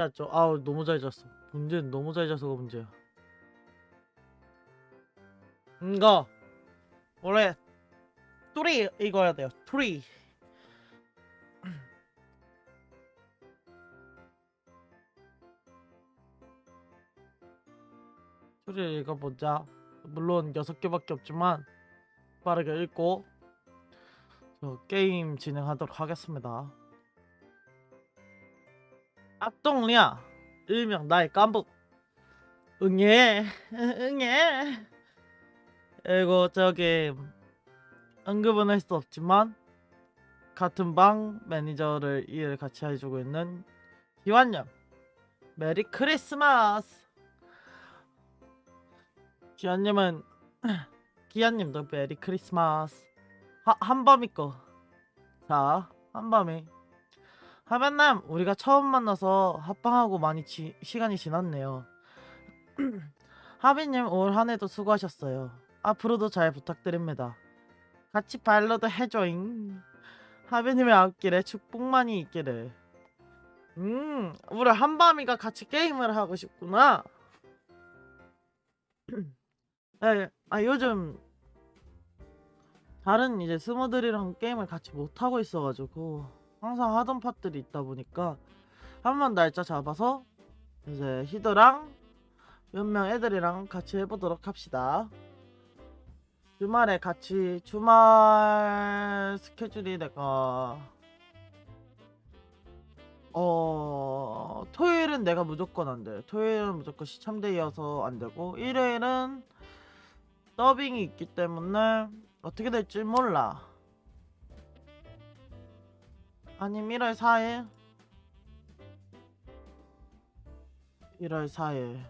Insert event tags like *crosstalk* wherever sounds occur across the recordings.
잤죠. 아우 너무 잘 잤어. 문제는 너무 잘 자서가 문제야. 이거 원래 뚜리 읽어야 돼요. 뚜리. 뚜리 읽어보자. 물론 여섯 개밖에 없지만 빠르게 읽고 저 게임 진행하도록 하겠습니다. 악동리야. 일명 나의 깐부. 응애 응애. 이거 저기 언급은 할 수 없지만 같은 방 매니저를 일을 같이 해주고 있는 기환님 메리 크리스마스. 기환님은 *clears throat* 기환님도 메리 크리스마스. 하, 한밤이 거자 한밤이 하변남 우리가 처음 만나서 합방하고 많이 지, 시간이 지났네요. *clears throat* 하빈님 올 한해도 수고하셨어요. 앞으로도 잘 부탁드립니다. 같이 발로도 해줘잉. 하빈님의 앞길에 축복만이 있기를. 음, 우리 한밤이가 같이 게임을 하고 싶구나. *clears throat* 네, 아 요즘 다른 이제 스모들이랑 게임을 같이 못 하고 있어가지고. 항상 하던 팟들이 있다 보니까 한 번 날짜 잡아서 이제 히드랑 몇 명 애들이랑 같이 해보도록 합시다. 주말에 같이 주말 스케줄이 내가 어 토요일은 내가 무조건 안 돼. 토요일은 무조건 시참데이여서 안 되고 일요일은 더빙이 있기 때문에 어떻게 될지 몰라. 아니면 1월 4일. 1월 4일.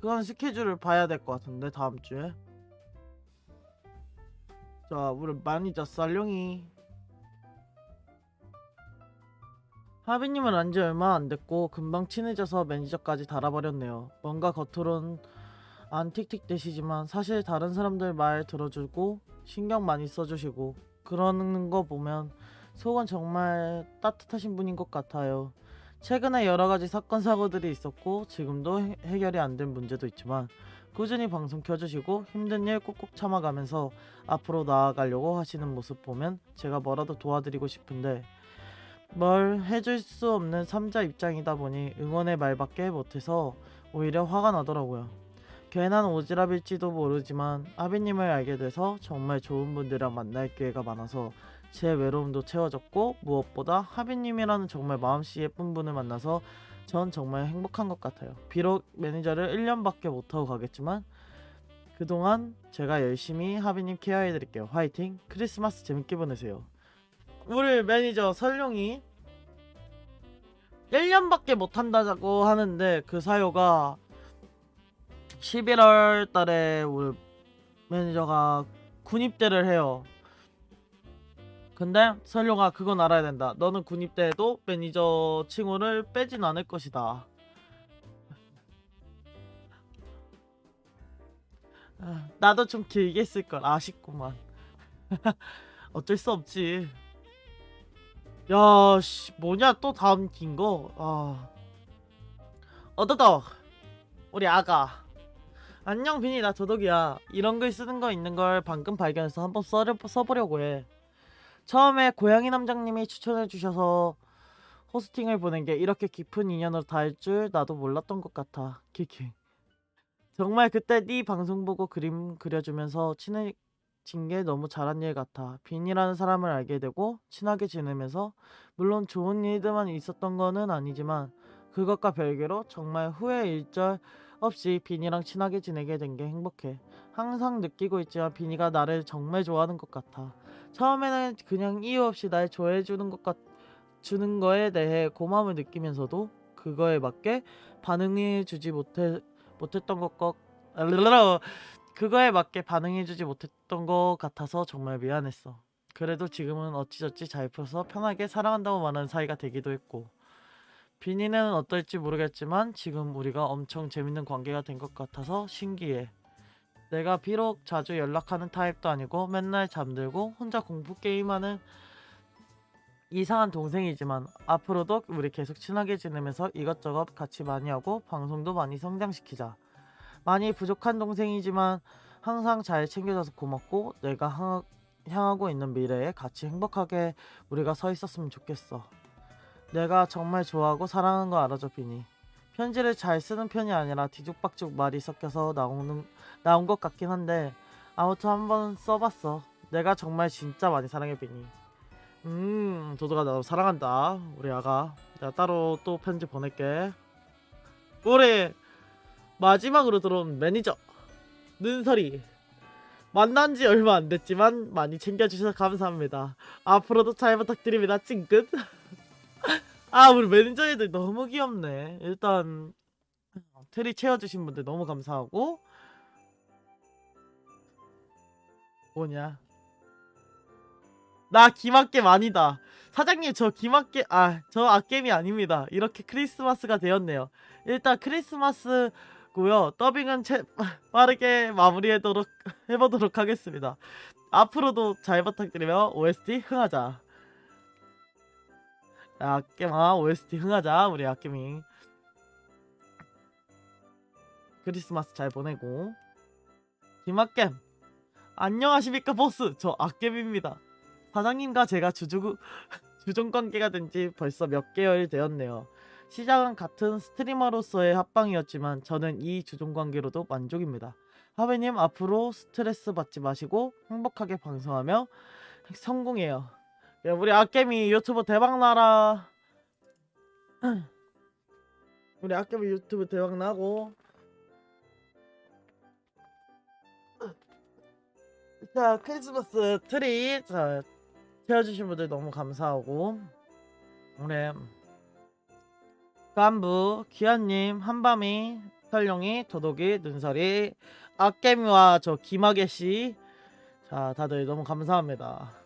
그건 스케줄을 봐야 될 것 같은데 다음 주에. 자 우리 매니저 썰룡이. 하비님은 안지 얼마 안 됐고 금방 친해져서 매니저까지 달아버렸네요. 뭔가 겉으론 안 틱틱 대시지만 사실 다른 사람들 말 들어주고 신경 많이 써주시고 그러는 거 보면 속은 정말 따뜻하신 분인 것 같아요. 최근에 여러 가지 사건 사고들이 있었고 지금도 해- 해결이 안 된 문제도 있지만 꾸준히 방송 켜주시고 힘든 일 꾹꾹 참아가면서 앞으로 나아가려고 하시는 모습 보면 제가 뭐라도 도와드리고 싶은데 뭘 해줄 수 없는 삼자 입장이다 보니 응원의 말밖에 못해서 오히려 화가 나더라고요. 괜한 오지랖일지도 모르지만 아비님을 알게 돼서 정말 좋은 분들이랑 만날 기회가 많아서 제 외로움도 채워졌고 무엇보다 하비님이라는 정말 마음씨 예쁜 분을 만나서 전 정말 행복한 것 같아요. 비록 매니저를 1년밖에 못하고 가겠지만 그동안 제가 열심히 하비님 케어해드릴게요. 화이팅! 크리스마스 재밌게 보내세요. 우리 매니저 설룡이 1년밖에 못한다고 하는데 그 사유가 11월 달에 우리 매니저가 군입대를 해요. 근데 설룡아 그건 알아야 된다. 너는 군입대해도 매니저 칭호를 빼진 않을 것이다. 아, *laughs* 나도 좀 길게 쓸 걸 아쉽구만. *laughs* 어쩔 수 없지. 야, 씨, 뭐냐 또 다음 긴 거. 아, 어더덕 우리 아가. 안녕 비니 나 도덕이야. 이런 글 쓰는 거 있는 걸 방금 발견해서 한번 써, 써보려고 해. 처음에 고양이 남장님이 추천해 주셔서 호스팅을 보낸 게 이렇게 깊은 인연으로 닿을 줄 나도 몰랐던 것 같아. 키키. 정말 그때 네 방송 보고 그림 그려주면서 친해진 게 너무 잘한 일 같아. 빈이라는 사람을 알게 되고 친하게 지내면서 물론 좋은 일들만 있었던 거는 아니지만 그것과 별개로 정말 후회 일절 없이 비니랑 친하게 지내게 된 게 행복해. 항상 느끼고 있지만 비니가 나를 정말 좋아하는 것 같아. 처음에는 그냥 이유 없이 날 좋아해 주는 것 같, 주는 거에 대해 고마움을 느끼면서도 그거에 맞게 반응해 주지 못해 못했던 것 것, 그거에 맞게 반응해 주지 못했던 것 같아서 정말 미안했어. 그래도 지금은 어찌저찌 잘 풀어서 편하게 사랑한다고 말하는 사이가 되기도 했고. 비니는 어떨지 모르겠지만 지금 우리가 엄청 재밌는 관계가 된 것 같아서 신기해. 내가 비록 자주 연락하는 타입도 아니고 맨날 잠들고 혼자 공포 게임하는 이상한 동생이지만 앞으로도 우리 계속 친하게 지내면서 이것저것 같이 많이 하고 방송도 많이 성장시키자. 많이 부족한 동생이지만 항상 잘 챙겨줘서 고맙고 내가 향, 향하고 있는 미래에 같이 행복하게 우리가 서 있었으면 좋겠어. 내가 정말 좋아하고 사랑하는 거 알아줘 비니. 편지를 잘 쓰는 편이 아니라 뒤죽박죽 말이 섞여서 나오는 나온 것 같긴 한데 아무튼 한번 써봤어. 내가 정말 진짜 많이 사랑해 비니. 음, 도도가 나 사랑한다. 우리 아가. 내가 따로 또 편지 보낼게. 우리 마지막으로 들어온 매니저 눈설이 만난 지 얼마 안 됐지만 많이 챙겨주셔서 감사합니다. 앞으로도 잘 부탁드립니다. 찡긋. *laughs* 아, 우리 매니저 애들 너무 귀엽네. 일단 트리 채워주신 분들 너무 감사하고 뭐냐? 나 김학겜 아니다. 사장님 저 김학겜 아저 악겜이 아닙니다. 이렇게 크리스마스가 되었네요. 일단 크리스마스고요. 더빙은 채, *laughs* 빠르게 마무리해도록 해보도록 하겠습니다. 앞으로도 잘 부탁드리며 OST 흥하자. 야, 악겜아 OST 흥하자 우리 악겜이. 크리스마스 잘 보내고 김학겜 안녕하십니까 보스 저 악겜입니다. 사장님과 제가 주주 *laughs* 주종 관계가 된 지 벌써 몇 개월 되었네요. 시작은 같은 스트리머로서의 합방이었지만 저는 이 주종 관계로도 만족입니다. 하베님 앞으로 스트레스 받지 마시고 행복하게 방송하며 성공해요. 야, 우리 아깨미 유튜브 대박 나라. *clears throat* 우리 아깨미 유튜브 대박 나고. *clears throat* 자 크리스마스 트리 자 채워주신 분들 너무 감사하고 우리 깐부 기아님 한밤이 설룡이 도독이 눈설이 악개미와 저 김하계씨 자 다들 너무 감사합니다